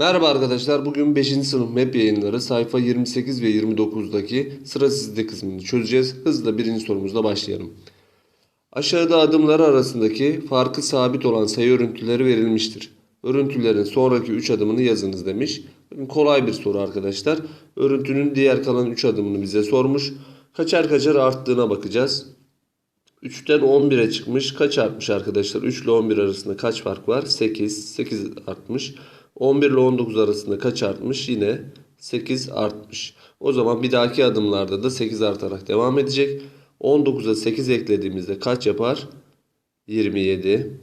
Merhaba arkadaşlar. Bugün 5. sınıf MEP yayınları sayfa 28 ve 29'daki sıra sizde kısmını çözeceğiz. Hızla birinci sorumuzla başlayalım. Aşağıda adımları arasındaki farkı sabit olan sayı örüntüleri verilmiştir. Örüntülerin sonraki 3 adımını yazınız demiş. Kolay bir soru arkadaşlar. Örüntünün diğer kalan 3 adımını bize sormuş. Kaçar kaçar arttığına bakacağız. 3'ten 11'e çıkmış. Kaç artmış arkadaşlar? 3 ile 11 arasında kaç fark var? 8. 8 artmış. 11 ile 19 arasında kaç artmış? Yine 8 artmış. O zaman bir dahaki adımlarda da 8 artarak devam edecek. 19'a 8 eklediğimizde kaç yapar? 27.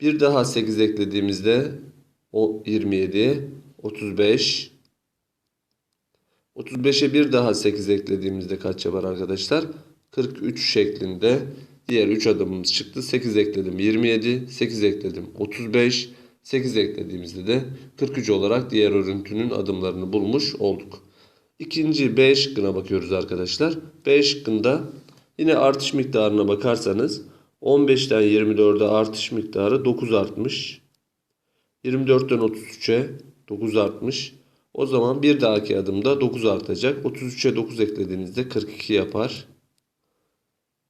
Bir daha 8 eklediğimizde o 27, 35. 35'e bir daha 8 eklediğimizde kaç yapar arkadaşlar? 43 şeklinde diğer 3 adımımız çıktı. 8 ekledim 27, 8 ekledim 35, 8 eklediğimizde de 43 olarak diğer örüntünün adımlarını bulmuş olduk. İkinci B şıkkına bakıyoruz arkadaşlar. B şıkkında yine artış miktarına bakarsanız 15'ten 24'e artış miktarı 9 artmış. 24'ten 33'e 9 artmış. O zaman bir dahaki adımda 9 artacak. 33'e 9 eklediğinizde 42 yapar.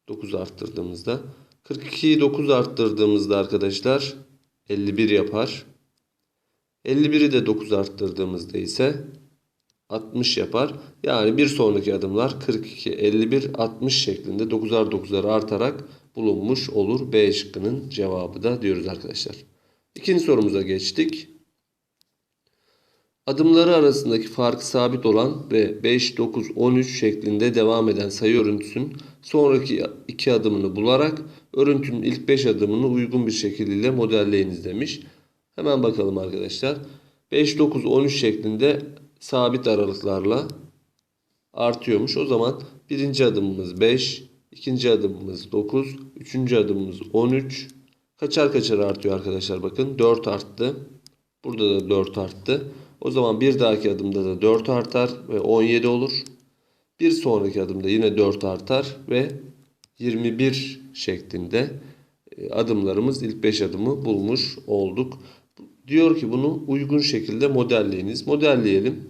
9 arttırdığımızda. 42'yi 9 arttırdığımızda arkadaşlar 51 yapar. 51'i de 9 arttırdığımızda ise 60 yapar. Yani bir sonraki adımlar 42, 51, 60 şeklinde 9'ar 9'ar artarak bulunmuş olur. B şıkkının cevabı da diyoruz arkadaşlar. İkinci sorumuza geçtik. Adımları arasındaki farkı sabit olan ve 5, 9, 13 şeklinde devam eden sayı örüntüsünün sonraki iki adımını bularak örüntünün ilk 5 adımını uygun bir şekilde modelleyiniz demiş. Hemen bakalım arkadaşlar. 5, 9, 13 şeklinde sabit aralıklarla artıyormuş. O zaman birinci adımımız 5, ikinci adımımız 9, üçüncü adımımız 13. Kaçar kaçar artıyor arkadaşlar bakın. 4 arttı. Burada da 4 arttı. O zaman bir dahaki adımda da 4 artar ve 17 olur. Bir sonraki adımda yine 4 artar ve 21 şeklinde e, adımlarımız ilk 5 adımı bulmuş olduk. Diyor ki bunu uygun şekilde modelleyiniz. Modelleyelim.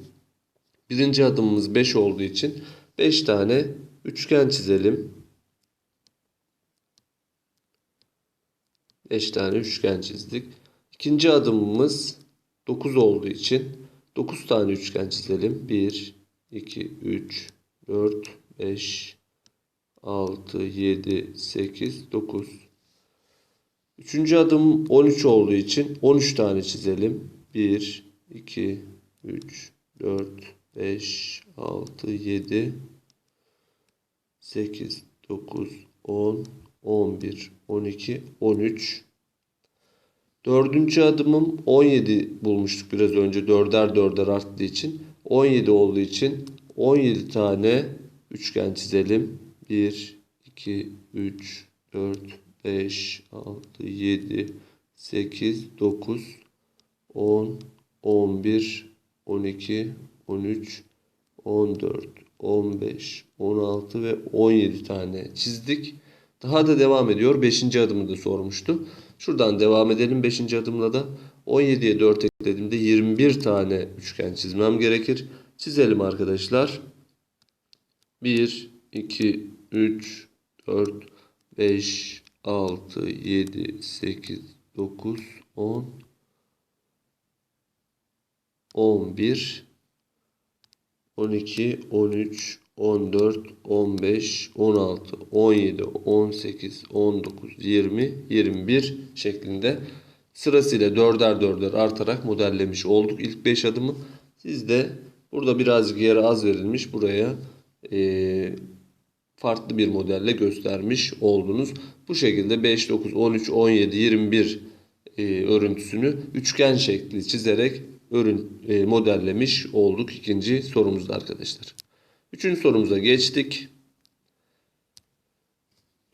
Birinci adımımız 5 olduğu için 5 tane üçgen çizelim. 5 tane üçgen çizdik. İkinci adımımız 9 olduğu için 9 tane üçgen çizelim. 1, 2, 3, 4, 5, 6, 7, 8, 9. Üçüncü adım 13 olduğu için 13 tane çizelim. 1, 2, 3, 4, 5, 6, 7, 8, 9, 10, 11, 12, 13. Dördüncü adımım 17 bulmuştuk biraz önce. Dörder dörder arttığı için. 17 olduğu için 17 tane üçgen çizelim. 1, 2, 3, 4, 5, 6, 7, 8, 9, 10, 11, 12, 13, 14, 15, 16 ve 17 tane çizdik. Daha da devam ediyor. 5. adımı da sormuştu. Şuradan devam edelim 5. adımla da. 17'ye 4 eklediğimde 21 tane üçgen çizmem gerekir. Çizelim arkadaşlar. 1, 2, 3, 4, 5, 6, 7, 8, 9, 10, 11, 12, 13, 14, 15, 16, 17, 18, 19, 20, 21 şeklinde sırasıyla dörder dörder artarak modellemiş olduk ilk 5 adımı. Siz de burada birazcık yere az verilmiş buraya e, farklı bir modelle göstermiş oldunuz. Bu şekilde 5, 9, 13, 17, 21 e, örüntüsünü üçgen şekli çizerek örün e, modellemiş olduk ikinci sorumuzda arkadaşlar. Üçüncü sorumuza geçtik.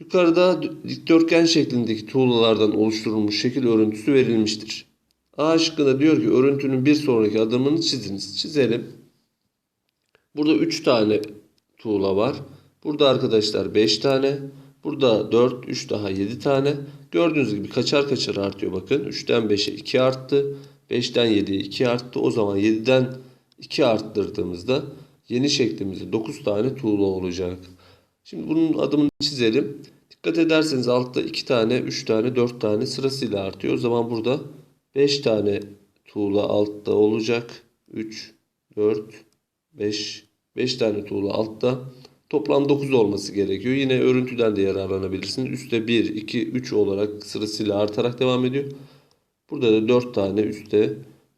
Yukarıda dikdörtgen şeklindeki tuğlalardan oluşturulmuş şekil örüntüsü verilmiştir. A şıkkında diyor ki örüntünün bir sonraki adımını çiziniz. Çizelim. Burada 3 tane tuğla var. Burada arkadaşlar 5 tane. Burada 4, 3 daha 7 tane. Gördüğünüz gibi kaçar kaçar artıyor bakın. 3'ten 5'e 2 arttı. 5'ten 7'ye 2 arttı. O zaman 7'den 2 arttırdığımızda yeni şeklimizde 9 tane tuğla olacak. Şimdi bunun adımını çizelim. Dikkat ederseniz altta 2 tane, 3 tane, 4 tane sırasıyla artıyor. O zaman burada 5 tane tuğla altta olacak. 3, 4, 5, 5 tane tuğla altta. Toplam 9 olması gerekiyor. Yine örüntüden de yararlanabilirsiniz. Üste 1, 2, 3 olarak sırasıyla artarak devam ediyor. Burada da 4 tane üstte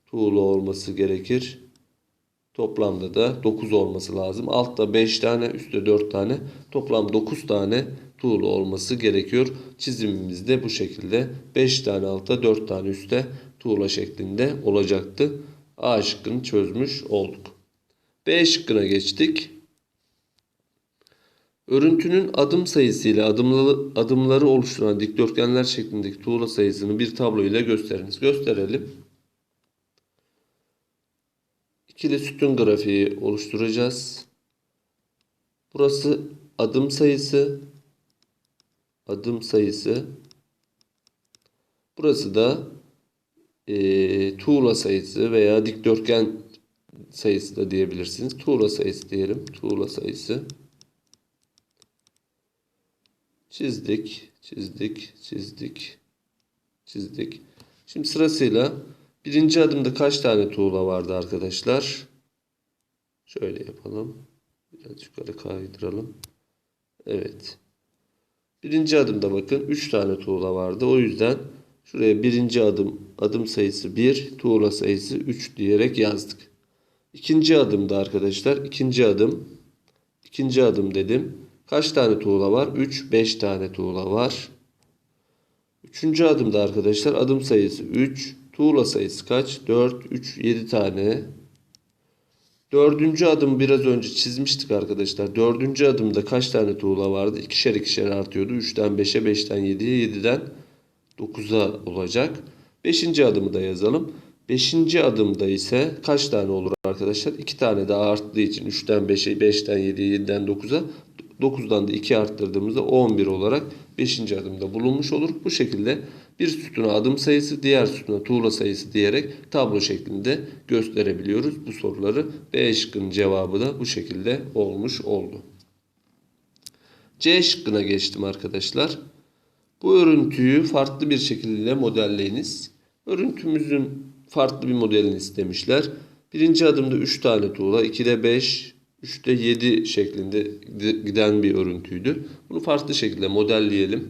tuğla olması gerekir. Toplamda da 9 olması lazım. Altta 5 tane, üstte 4 tane. Toplam 9 tane tuğla olması gerekiyor. Çizimimiz de bu şekilde 5 tane altta 4 tane üstte tuğla şeklinde olacaktı. A şıkkını çözmüş olduk. B şıkkına geçtik. Örüntünün adım sayısı ile adımları, oluşturan dikdörtgenler şeklindeki tuğla sayısını bir tablo ile gösteriniz. Gösterelim. İkili sütun grafiği oluşturacağız. Burası adım sayısı. Adım sayısı. Burası da e, tuğla sayısı veya dikdörtgen sayısı da diyebilirsiniz. Tuğla sayısı diyelim. Tuğla sayısı. Çizdik, çizdik, çizdik, çizdik. Şimdi sırasıyla birinci adımda kaç tane tuğla vardı arkadaşlar? Şöyle yapalım. Biraz yukarı kaydıralım. Evet. Birinci adımda bakın 3 tane tuğla vardı. O yüzden şuraya birinci adım adım sayısı 1, tuğla sayısı 3 diyerek yazdık. İkinci adımda arkadaşlar ikinci adım ikinci adım dedim. Kaç tane tuğla var? 3, 5 tane tuğla var. Üçüncü adımda arkadaşlar adım sayısı 3. Tuğla sayısı kaç? 4, 3, 7 tane. Dördüncü adım biraz önce çizmiştik arkadaşlar. Dördüncü adımda kaç tane tuğla vardı? İkişer ikişer artıyordu. 3'ten 5'e, 5'ten 7'ye, 7'den 9'a olacak. Beşinci adımı da yazalım. Beşinci adımda ise kaç tane olur arkadaşlar? 2 tane daha arttığı için 3'ten 5'e, 5'ten 7'ye, 7'den 9'a 9'dan da 2 arttırdığımızda 11 olarak 5. adımda bulunmuş olur. Bu şekilde bir sütuna adım sayısı, diğer sütuna tuğla sayısı diyerek tablo şeklinde gösterebiliyoruz. Bu soruları B şıkkının cevabı da bu şekilde olmuş oldu. C şıkkına geçtim arkadaşlar. Bu örüntüyü farklı bir şekilde modelleyiniz. Örüntümüzün farklı bir modelini istemişler. Birinci adımda 3 tane tuğla, 2'de 5, 3'te 7 şeklinde giden bir örüntüydü. Bunu farklı şekilde modelleyelim.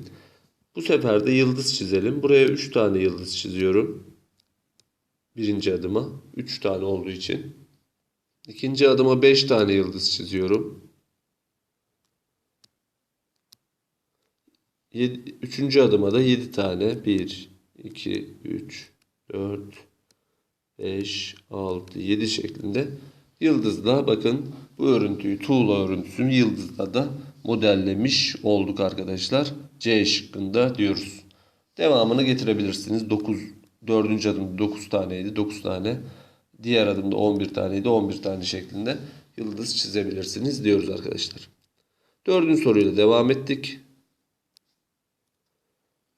Bu sefer de yıldız çizelim. Buraya 3 tane yıldız çiziyorum. Birinci adıma 3 tane olduğu için. İkinci adıma 5 tane yıldız çiziyorum. Yedi, üçüncü adıma da 7 tane. 1, 2, 3, 4, 5, 6, 7 şeklinde yıldızla bakın bu örüntüyü tuğla örüntüsünü yıldızla da modellemiş olduk arkadaşlar. C şıkkında diyoruz. Devamını getirebilirsiniz. 9 4. adımda 9 taneydi. 9 tane. Diğer adımda 11 taneydi. 11 tane şeklinde yıldız çizebilirsiniz diyoruz arkadaşlar. Dördüncü soruyla devam ettik.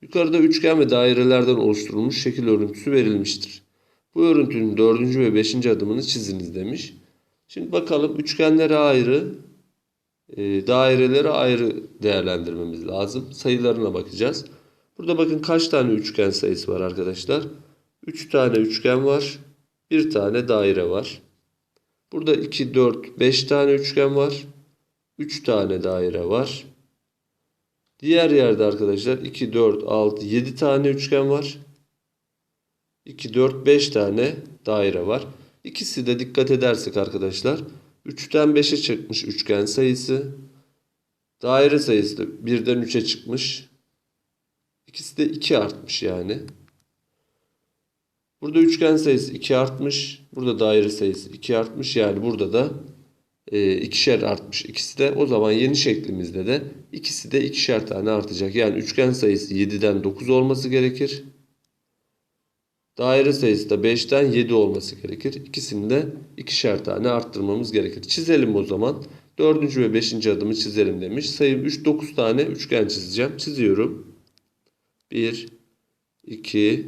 Yukarıda üçgen ve dairelerden oluşturulmuş şekil örüntüsü verilmiştir. Bu örüntünün dördüncü ve beşinci adımını çiziniz demiş. Şimdi bakalım üçgenlere ayrı, e, daireleri ayrı değerlendirmemiz lazım. Sayılarına bakacağız. Burada bakın kaç tane üçgen sayısı var arkadaşlar. 3 tane üçgen var. Bir tane daire var. Burada 2, 4, 5 tane üçgen var. 3 tane daire var. Diğer yerde arkadaşlar 2, 4, 6, 7 tane üçgen var. 2, 4, 5 tane daire var. İkisi de dikkat edersek arkadaşlar 3'ten 5'e çıkmış üçgen sayısı. Daire sayısı da 1'den 3'e çıkmış. İkisi de 2 artmış yani. Burada üçgen sayısı 2 artmış. Burada daire sayısı 2 artmış. Yani burada da e, ikişer artmış. İkisi de o zaman yeni şeklimizde de ikisi de ikişer tane artacak. Yani üçgen sayısı 7'den 9 olması gerekir. Daire sayısı da 5'ten 7 olması gerekir. İkisini de ikişer tane arttırmamız gerekir. Çizelim o zaman. Dördüncü ve beşinci adımı çizelim demiş. Sayım 3, 9 tane üçgen çizeceğim. Çiziyorum. 1, 2,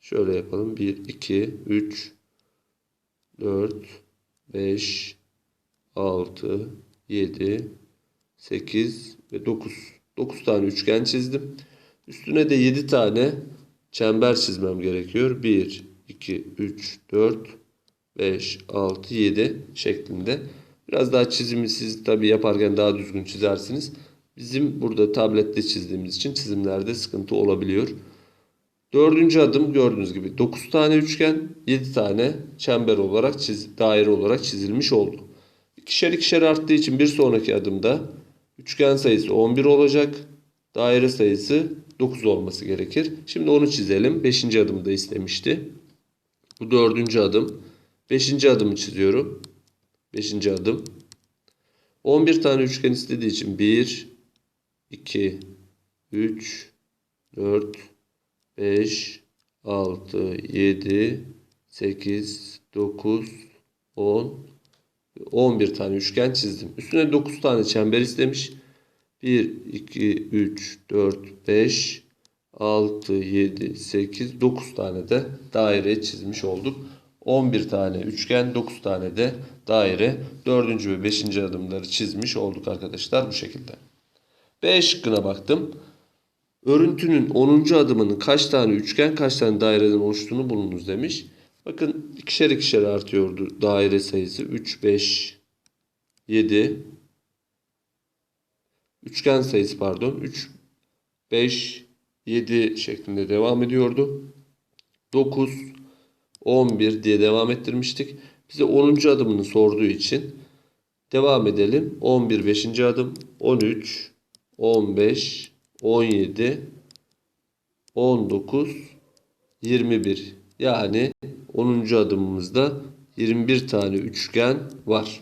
Şöyle yapalım. 1, 2, 3, 4, 5, 6, 7, 8 ve 9. 9 tane üçgen çizdim. Üstüne de 7 tane çember çizmem gerekiyor. 1, 2, 3, 4, 5, 6, 7 şeklinde. Biraz daha çizimi siz tabi yaparken daha düzgün çizersiniz. Bizim burada tablette çizdiğimiz için çizimlerde sıkıntı olabiliyor. Dördüncü adım gördüğünüz gibi 9 tane üçgen 7 tane çember olarak çiz, daire olarak çizilmiş oldu. İkişer ikişer arttığı için bir sonraki adımda üçgen sayısı 11 olacak. Daire sayısı 9 olması gerekir. Şimdi onu çizelim. 5. adımda istemişti. Bu dördüncü adım. 5. adımı çiziyorum. 5. adım. 11 tane üçgen istediği için 1, 2, 3, 4, 5, 6, 7, 8, 9, 10, 11 tane üçgen çizdim. Üstüne 9 tane çember istemiş. 1, 2, 3, 4, 5, 6, 7, 8, 9 tane de daire çizmiş olduk. 11 tane üçgen, 9 tane de daire. 4. ve 5. adımları çizmiş olduk arkadaşlar bu şekilde. B şıkkına baktım. Örüntünün 10. adımının kaç tane üçgen, kaç tane daireden oluştuğunu bulunuz demiş. Bakın ikişer ikişer artıyordu daire sayısı. 3, 5, 7. Üçgen sayısı pardon. 3, 5, 7 şeklinde devam ediyordu. 9, 11 diye devam ettirmiştik. Bize 10. adımını sorduğu için devam edelim. 11 5. adım, 13, 15, 17, 19, 21. Yani 10. adımımızda 21 tane üçgen var.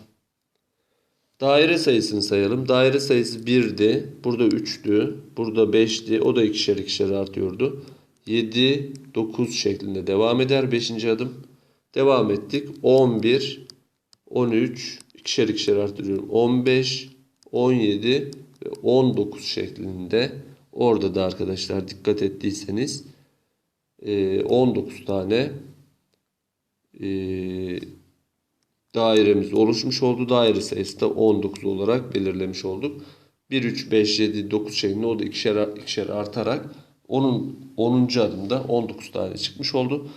Daire sayısını sayalım. Daire sayısı 1'di. Burada 3'tü. Burada 5'ti. O da ikişer ikişer artıyordu. 7, 9 şeklinde devam eder 5. adım. Devam ettik. 11, 13, ikişer ikişer artırıyorum. 15, 17 ve 19 şeklinde. Orada da arkadaşlar dikkat ettiyseniz 19 tane dairemiz oluşmuş oldu. Daire sayısı da 19 olarak belirlemiş olduk. 1, 3, 5, 7, 9 şeklinde o da ikişer, ikişer artarak onun 10. adımda 19 tane çıkmış oldu.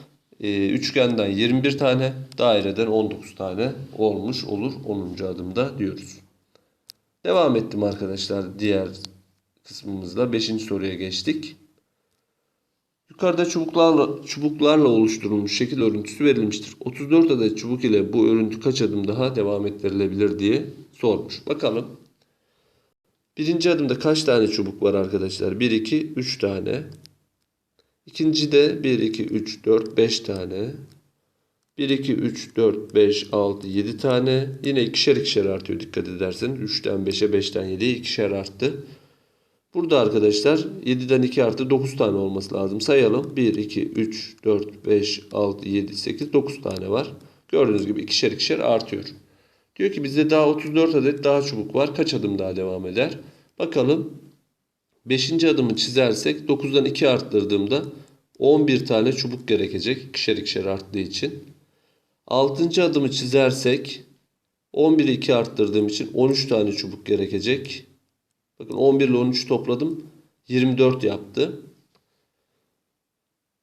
Ee, üçgenden 21 tane, daireden 19 tane olmuş olur 10. adımda diyoruz. Devam ettim arkadaşlar diğer kısmımızda 5. soruya geçtik. Yukarıda çubuklarla, çubuklarla oluşturulmuş şekil örüntüsü verilmiştir. 34 adet çubuk ile bu örüntü kaç adım daha devam ettirilebilir diye sormuş. Bakalım. Birinci adımda kaç tane çubuk var arkadaşlar? 1, 2, 3 tane. İkincide 1, 2, 3, 4, 5 tane. 1, 2, 3, 4, 5, 6, 7 tane. Yine ikişer ikişer artıyor dikkat ederseniz. 3'ten 5'e 5'ten 7'ye ikişer arttı. Burada arkadaşlar 7'den 2 artı 9 tane olması lazım. Sayalım. 1, 2, 3, 4, 5, 6, 7, 8, 9 tane var. Gördüğünüz gibi ikişer ikişer artıyor. Diyor ki bizde daha 34 adet daha çubuk var. Kaç adım daha devam eder? Bakalım. 5. adımı çizersek 9'dan 2 arttırdığımda 11 tane çubuk gerekecek. İkişer ikişer arttığı için. 6. adımı çizersek 11'i 2 arttırdığım için 13 tane çubuk gerekecek. Bakın 11 ile 13 topladım. 24 yaptı.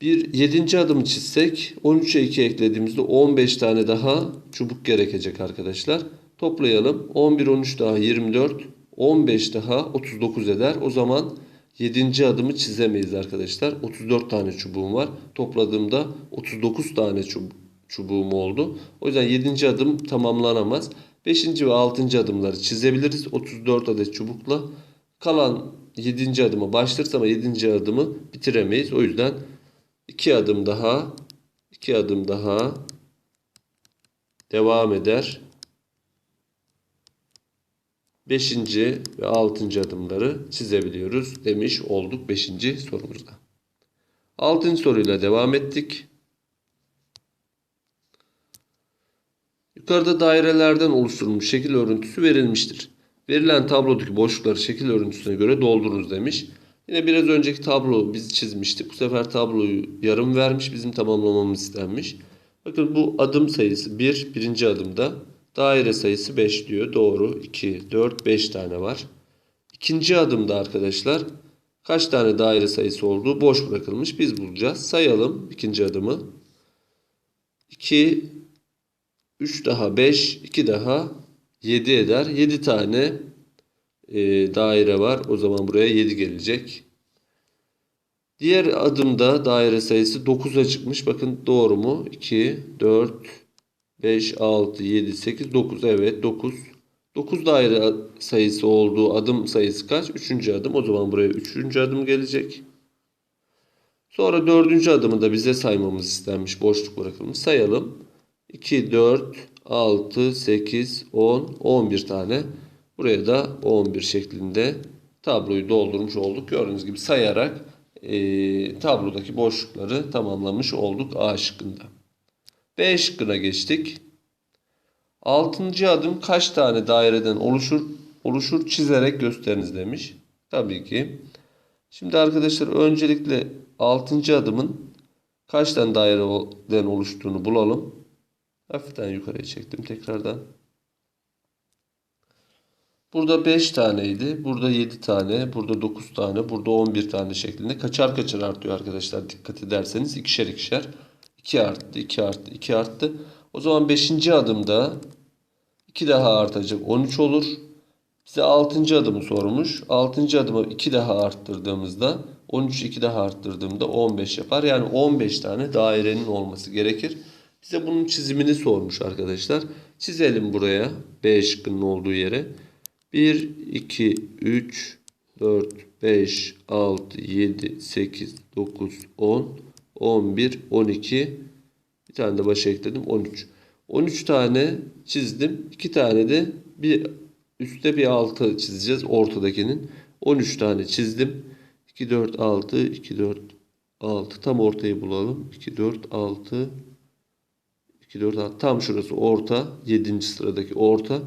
Bir 7. adımı çizsek 13'e 2 eklediğimizde 15 tane daha çubuk gerekecek arkadaşlar. Toplayalım. 11, 13 daha 24. 15 daha 39 eder. O zaman 7. adımı çizemeyiz arkadaşlar. 34 tane çubuğum var. Topladığımda 39 tane çubuğum oldu. O yüzden 7. adım tamamlanamaz. 5. ve 6. adımları çizebiliriz. 34 adet çubukla. Kalan 7. adıma başlarız ama 7. adımı bitiremeyiz. O yüzden 2 adım daha 2 adım daha devam eder. 5. ve 6. adımları çizebiliyoruz demiş olduk 5. sorumuzda. 6. soruyla devam ettik. Yukarıda dairelerden oluşturulmuş şekil örüntüsü verilmiştir. Verilen tablodaki boşlukları şekil örüntüsüne göre doldurunuz demiş. Yine biraz önceki tablo biz çizmiştik. Bu sefer tabloyu yarım vermiş. Bizim tamamlamamız istenmiş. Bakın bu adım sayısı 1. birinci adımda. Daire sayısı 5 diyor. Doğru. 2, 4, 5 tane var. İkinci adımda arkadaşlar kaç tane daire sayısı olduğu boş bırakılmış. Biz bulacağız. Sayalım ikinci adımı. 2, 3 daha 5, 2 daha 7 eder. 7 tane e, daire var. O zaman buraya 7 gelecek. Diğer adımda daire sayısı 9'a çıkmış. Bakın doğru mu? 2, 4, 5, 6, 7, 8, 9. Evet 9. 9 daire sayısı olduğu adım sayısı kaç? 3. adım. O zaman buraya 3. adım gelecek. Sonra 4. adımı da bize saymamız istenmiş. Boşluk bırakılmış. Sayalım. 2, 4, 6, 8, 10, 11 tane. Buraya da 11 şeklinde tabloyu doldurmuş olduk. Gördüğünüz gibi sayarak e, tablodaki boşlukları tamamlamış olduk A şıkkında. B şıkkına geçtik. Altıncı adım kaç tane daireden oluşur? Oluşur çizerek gösteriniz demiş. Tabii ki. Şimdi arkadaşlar öncelikle altıncı adımın kaç tane daireden oluştuğunu bulalım. Hafiften yukarıya çektim tekrardan. Burada 5 taneydi. Burada 7 tane. Burada 9 tane. Burada 11 tane şeklinde. Kaçar kaçar artıyor arkadaşlar. Dikkat ederseniz ikişer ikişer. 2 arttı, 2 arttı, 2 arttı. O zaman 5. adımda 2 daha artacak. 13 olur. Bize 6. adımı sormuş. 6. adımı 2 daha arttırdığımızda 13 2 daha arttırdığımda 15 yapar. Yani 15 tane dairenin olması gerekir. Bize bunun çizimini sormuş arkadaşlar. Çizelim buraya B şıkkının olduğu yere. 1, 2, 3, 4, 5, 6, 7, 8, 9, 10, 11, 12. Bir tane de başa ekledim 13. 13 tane çizdim. 2 tane de bir üstte bir altı çizeceğiz ortadakinin. 13 tane çizdim. 2, 4, 6, 2, 4, 6. Tam ortayı bulalım. 2, 4, 6, 2, 4, 6. Tam şurası orta. 7. sıradaki orta.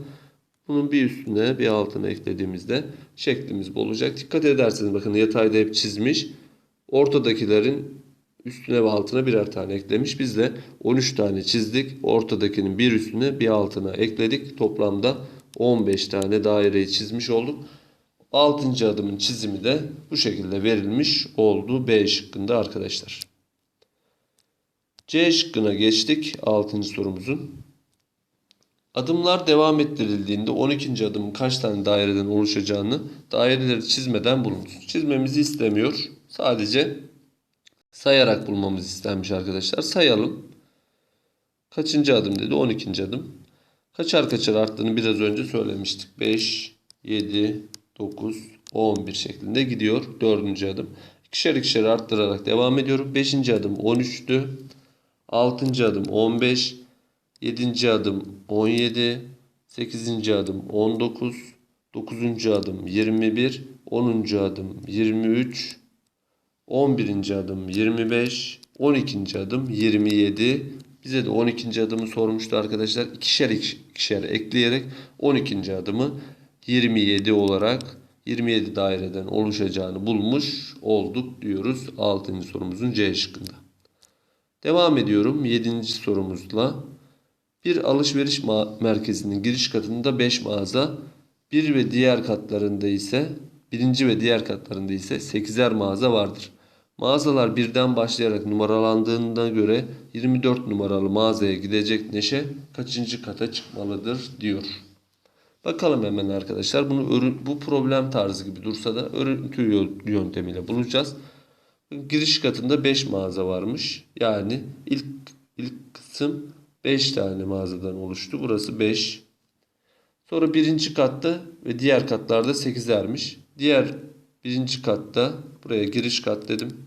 Bunun bir üstüne bir altına eklediğimizde şeklimiz bu olacak. Dikkat ederseniz bakın yatayda hep çizmiş. Ortadakilerin üstüne ve altına birer tane eklemiş. Biz de 13 tane çizdik. Ortadakinin bir üstüne bir altına ekledik. Toplamda 15 tane daireyi çizmiş olduk. 6. adımın çizimi de bu şekilde verilmiş oldu B şıkkında arkadaşlar. C şıkkına geçtik 6. sorumuzun. Adımlar devam ettirildiğinde 12. adımın kaç tane daireden oluşacağını daireleri çizmeden bulunuz. Çizmemizi istemiyor. Sadece sayarak bulmamız istenmiş arkadaşlar. Sayalım. Kaçıncı adım dedi? 12. adım. Kaçar kaçar arttığını biraz önce söylemiştik. 5, 7, 9, 11 şeklinde gidiyor. 4. adım. İkişer ikişer arttırarak devam ediyorum. 5. adım 13'tü. 6. adım 15. 7. adım 17. 8. adım 19. 9. adım 21. 10. adım 23. 11. adım 25. 12. adım 27. Bize de 12. adımı sormuştu arkadaşlar. İkişer ikişer ekleyerek 12. adımı 27 olarak 27 daireden oluşacağını bulmuş olduk diyoruz 6. sorumuzun C şıkkında. Devam ediyorum 7. sorumuzla. Bir alışveriş merkezinin giriş katında 5 mağaza, bir ve diğer katlarında ise birinci ve diğer katlarında ise 8'er mağaza vardır. Mağazalar birden başlayarak numaralandığına göre 24 numaralı mağazaya gidecek Neşe kaçıncı kata çıkmalıdır diyor. Bakalım hemen arkadaşlar. Bunu bu problem tarzı gibi dursa da örüntü yö- yöntemiyle bulacağız. Giriş katında 5 mağaza varmış. Yani ilk ilk kısım 5 tane mağazadan oluştu. Burası 5. Sonra birinci katta ve diğer katlarda 8'ermiş. Diğer birinci katta buraya giriş kat dedim.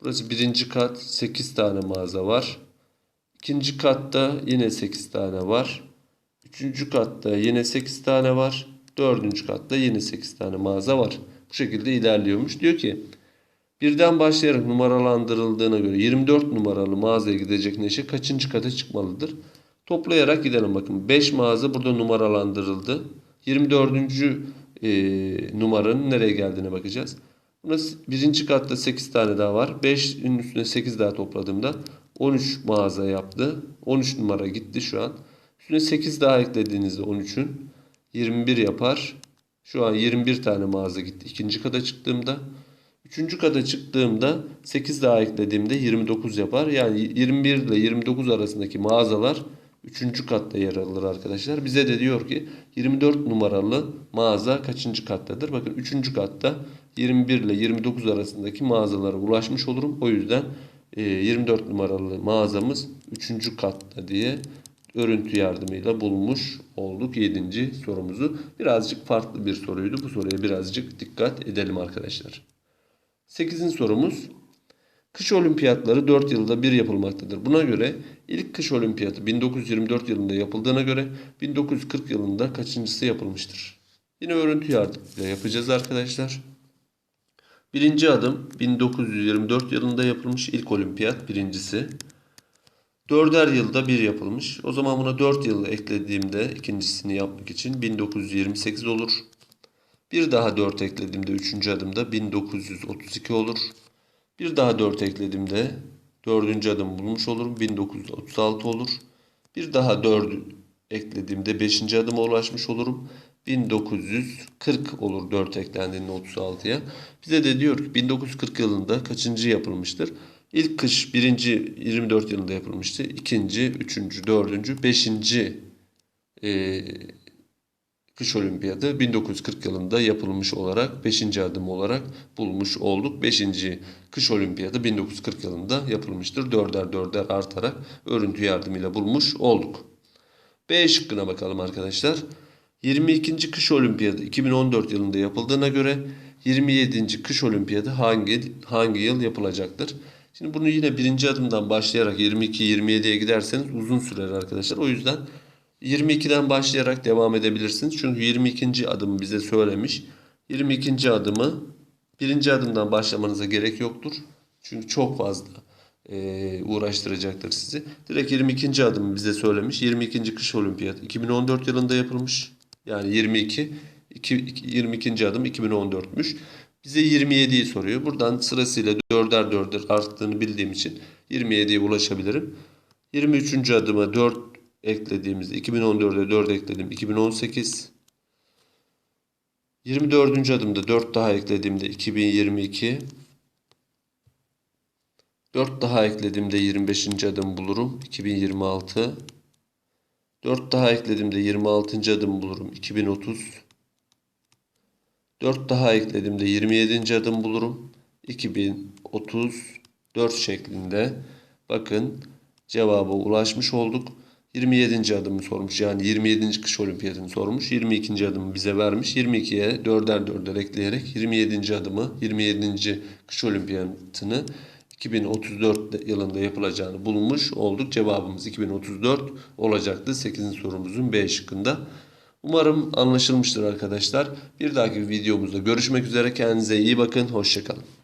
Burası birinci kat 8 tane mağaza var. İkinci katta yine 8 tane var. Üçüncü katta yine 8 tane var. Dördüncü katta yine 8 tane mağaza var. Bu şekilde ilerliyormuş. Diyor ki birden başlayarak numaralandırıldığına göre 24 numaralı mağazaya gidecek Neşe kaçıncı kata çıkmalıdır? Toplayarak gidelim bakın. 5 mağaza burada numaralandırıldı. 24. E, numaranın nereye geldiğine bakacağız. Buna s- birinci katta 8 tane daha var. 5'in üstüne 8 daha topladığımda 13 mağaza yaptı. 13 numara gitti şu an. Üstüne 8 daha eklediğinizde 13'ün 21 yapar. Şu an 21 tane mağaza gitti. İkinci kata çıktığımda. Üçüncü kata çıktığımda 8 daha eklediğimde 29 yapar. Yani 21 ile 29 arasındaki mağazalar 3. katta yer alır arkadaşlar. Bize de diyor ki 24 numaralı mağaza kaçıncı kattadır? Bakın 3. katta 21 ile 29 arasındaki mağazalara ulaşmış olurum. O yüzden e, 24 numaralı mağazamız 3. katta diye örüntü yardımıyla bulmuş olduk 7. sorumuzu. Birazcık farklı bir soruydu. Bu soruya birazcık dikkat edelim arkadaşlar. 8. sorumuz. Kış olimpiyatları 4 yılda bir yapılmaktadır. Buna göre ilk kış olimpiyatı 1924 yılında yapıldığına göre 1940 yılında kaçıncısı yapılmıştır? Yine örüntü yardımıyla yapacağız arkadaşlar. Birinci adım 1924 yılında yapılmış ilk olimpiyat birincisi. Dörder yılda bir yapılmış. O zaman buna 4 yıl eklediğimde ikincisini yapmak için 1928 olur. Bir daha 4 eklediğimde üçüncü adımda 1932 olur. Bir daha 4 eklediğimde dördüncü adım bulmuş olurum. 1936 olur. Bir daha 4 eklediğimde 5. adıma ulaşmış olurum. 1940 olur 4 eklendiğinde 36'ya. Bize de diyor ki 1940 yılında kaçıncı yapılmıştır? İlk kış birinci 24 yılında yapılmıştı. İkinci, üçüncü, dördüncü, beşinci e, kış olimpiyatı 1940 yılında yapılmış olarak 5. adım olarak bulmuş olduk. 5. kış olimpiyatı 1940 yılında yapılmıştır. Dörder dörder artarak örüntü yardımıyla bulmuş olduk. B şıkkına bakalım arkadaşlar. 22. kış olimpiyatı 2014 yılında yapıldığına göre 27. kış olimpiyatı hangi hangi yıl yapılacaktır? Şimdi bunu yine birinci adımdan başlayarak 22-27'ye giderseniz uzun sürer arkadaşlar. O yüzden 22'den başlayarak devam edebilirsiniz. Çünkü 22. adımı bize söylemiş. 22. adımı birinci adımdan başlamanıza gerek yoktur. Çünkü çok fazla e, uğraştıracaktır sizi. Direkt 22. adımı bize söylemiş. 22. kış olimpiyatı 2014 yılında yapılmış. Yani 22 iki- iki- 22. adım 2014'müş. Bize 27'yi soruyor. Buradan sırasıyla dörder dörder arttığını bildiğim için 27'ye ulaşabilirim. 23. adıma 4 eklediğimizde 2014'e 4 ekledim 2018. 24. adımda 4 daha eklediğimde 2022. 4 daha eklediğimde 25. adım bulurum 2026. 4 daha eklediğimde 26. adım bulurum 2030. 4 daha eklediğimde 27. adım bulurum 2034 şeklinde. Bakın cevaba ulaşmış olduk. 27. adımı sormuş. Yani 27. kış olimpiyatını sormuş. 22. adımı bize vermiş. 22'ye 4'er 4'er ekleyerek 27. adımı 27. kış olimpiyatını 2034 yılında yapılacağını bulmuş olduk. Cevabımız 2034 olacaktı. 8. sorumuzun B şıkkında. Umarım anlaşılmıştır arkadaşlar. Bir dahaki videomuzda görüşmek üzere. Kendinize iyi bakın. Hoşçakalın.